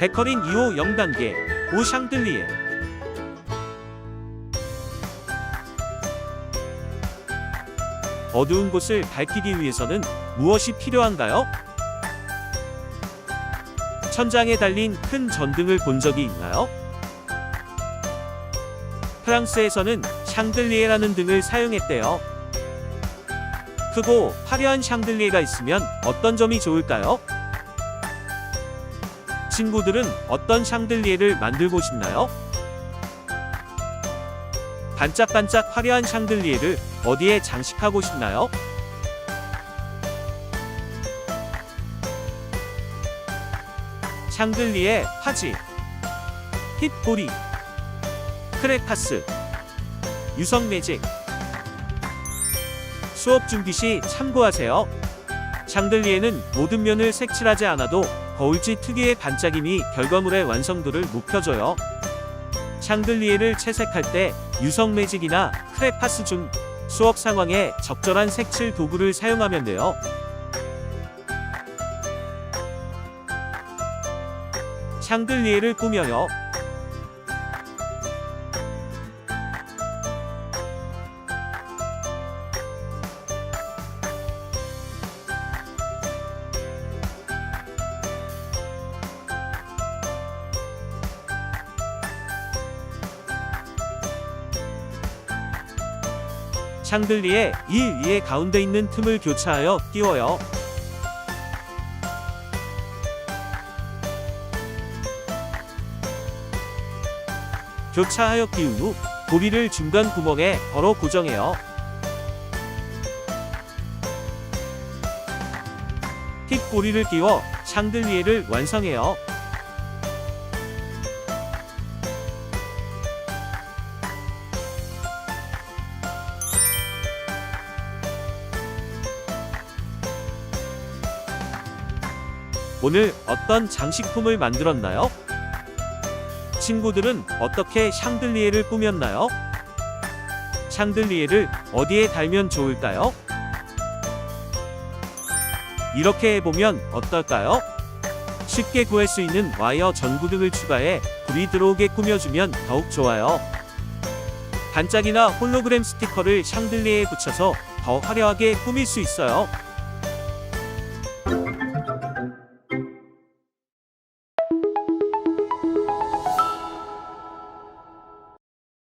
데커링 2호 0단계 오 샹들리에 어두운 곳을 밝히기 위해서는 무엇이 필요한가요? 천장에 달린 큰 전등을 본 적이 있나요? 프랑스에서는 샹들리에라는 등을 사용했대요. 크고 화려한 샹들리에가 있으면 어떤 점이 좋을까요? 친구들은 어떤 샹들리에를 만들고 싶나요? 반짝반짝 화려한 샹들리에를 어디에 장식하고 싶나요? 샹들리에 화지 핏보리 크레파스 유성 매직 수업 준비 시 참고하세요. 샹들리에는 모든 면을 색칠하지 않아도 거울지 특유의 반짝임이 결과물의 완성도를 높여줘요. 샹들리에를 채색할 때 유성 매직이나 크레파스 중 수업 상황에 적절한 색칠 도구를 사용하면 돼요. 샹들리에를 꾸며요. 샹들리에 이 위에 가운데 있는 틈을 교차하여 끼워요. 교차하여 끼운 후 고리를 중간 구멍에 걸어 고정해요. 틱 고리를 끼워 샹들리에를 완성해요. 오늘 어떤 장식품을 만들었나요? 친구들은 어떻게 샹들리에를 꾸몄나요? 샹들리에를 어디에 달면 좋을까요? 이렇게 해보면 어떨까요? 쉽게 구할 수 있는 와이어 전구 등을 추가해 불이 들어오게 꾸며주면 더욱 좋아요. 반짝이나 홀로그램 스티커를 샹들리에에 붙여서 더 화려하게 꾸밀 수 있어요.